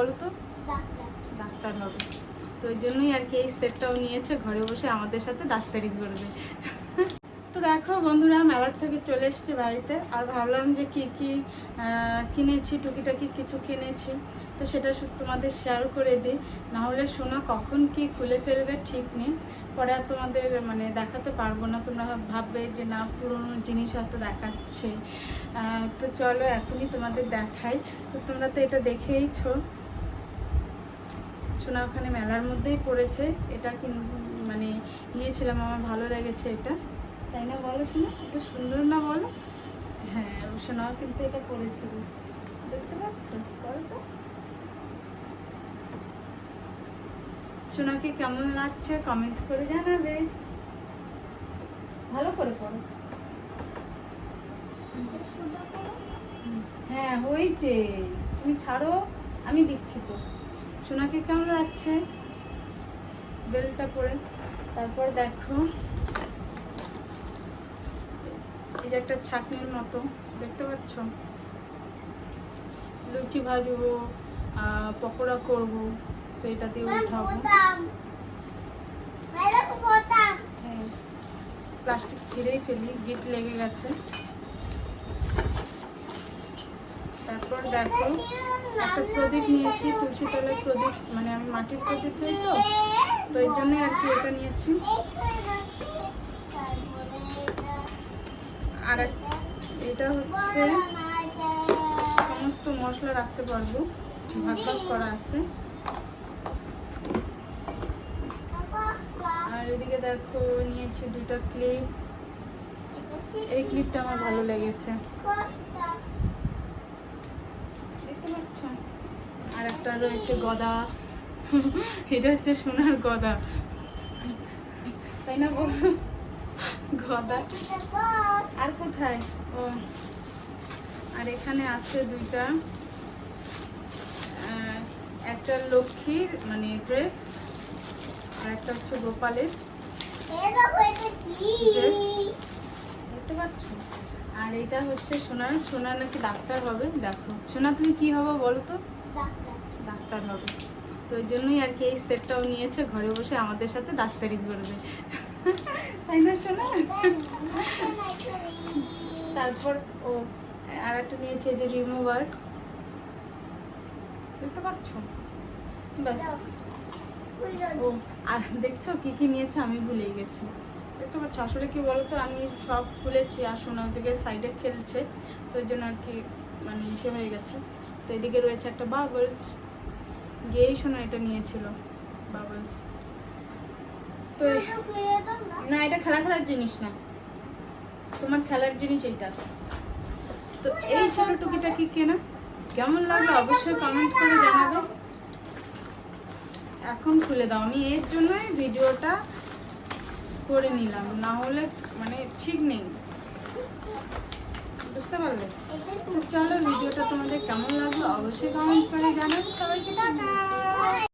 বলো তো ডাক্তার হবে তো ওই জন্যই আর কি এই সেটটাও নিয়েছে ঘরে বসে আমাদের সাথে ডাক্তারি করবে। তো দেখো বন্ধুরা মেলার থেকে চলে এসেছি বাড়িতে। আর ভাবলাম যে কি কি কিনেছি টুকিটাকি কিছু কিনেছি। তো সেটা তোমাদের শেয়ার করে দিই। নাহলে শোনা কখন কি খুলে ফেলবে ঠিক নেই। পরে আর তোমাদের মানে দেখাতে পারব না। তোমরা ভাববে যে না পুরনো জিনিস হয়তো দেখাচ্ছে। তো চলো এখনই তোমাদের দেখাই। তো তোমরা তো এটা দেখেইছো। সোনা ওখানে মেলার মধ্যেই পড়েছে। এটা কি মানে নিয়েছিলাম আমার ভালো লেগেছে এটা। তাই না বলো শোনা এটা সুন্দর না বলো? হ্যাঁ সোনাও কিন্তু এটা পড়েছিল দেখতে পাচ্ছ? বলো তো। সোনাকে কেমন লাগছে কমেন্ট করে জানাবে। ভালো করে পড়ো। হ্যাঁ হয়েছে। তুমি ছাড়ো, আমি দিচ্ছি তো। সোনাকে কেমন লাগছে? বেলটা পরে। তারপর দেখো এই যে একটা ছাকনির মতো দেখতে পাচ্ছ? লুচি ভাজবো পকোড়া করব তো এটা দিয়ে উঠাবো। প্লাস্টিক ছিঁড়েই ফেলি গিট লেগে গেছে। তারপর দেখো একটা প্রদীপ নিয়েছি তুলসী প্রদীপ মানে আমি মাটির প্রদীপ নিই তো তো এই জন্য আর কি এটা নিয়েছি। আর এটা হচ্ছে সমস্ত মশলা রাখতে পারব, ভাগ ভাগ করা আছে। আর এদিকে দেখো, নিয়েছি দুটো ক্লিপ। এই ক্লিপটা আমার ভালো লেগেছে। দেখতে পাচ্ছ আর একটা রয়েছে গদা। এটা হচ্ছে সোনার গদা। তাই না বল? গদা। আর কোথায়? ও। আর এখানে আছে দুইটা একটা লক্ষ্মীর মানে ড্রেস আর একটা হচ্ছে গোপালের। দেখতে পাচ্ছ? আর এটা হচ্ছে সোনার। সোনার নাকি ডাক্তার হবে? দেখো। সোনা তুমি কি হবে বলো তো? ডাক্তার। হবে। তো ওই জন্যই আর কি এই সেটটাও নিয়েছে ঘরে বসে আমাদের সাথে ডাক্তারি করবে। তাই না সোনা? তারপর ও আর একটা নিয়েছে যে রিমুভার দেখতে পাচ্ছ? ব্যাস। ও আর দেখছ কি কি নিয়েছে? আমি ভুলেই গেছি। দেখতে পাচ্ছ আসলে কি বলতো? আমি সব খুলেছি আর সোনা ওদিকে সাইডে খেলছে। তো ওই জন্য আর কি মানে ইসে হয়ে গেছে। তো এদিকে রয়েছে একটা বাবলস গিয়েই শোনা এটা নিয়েছিল বাবলস তো না এটা খেলা খেলার জিনিস না। তোমার খেলার জিনিস এইটা। তো এই ছোট টুকিটা কি কেনা? কেমন লাগল অবশ্যই কমেন্ট করে জানাবে। এখন খুলে দাও। আমি এর জন্যই ভিডিওটা করে নিলাম। না হলে মানে ঠিক নেই। বুঝতে পারলে? তো চলো, ভিডিওটা তোমাদের কেমন লাগল অবশ্যই কমেন্ট করে জানাবে সবাইকে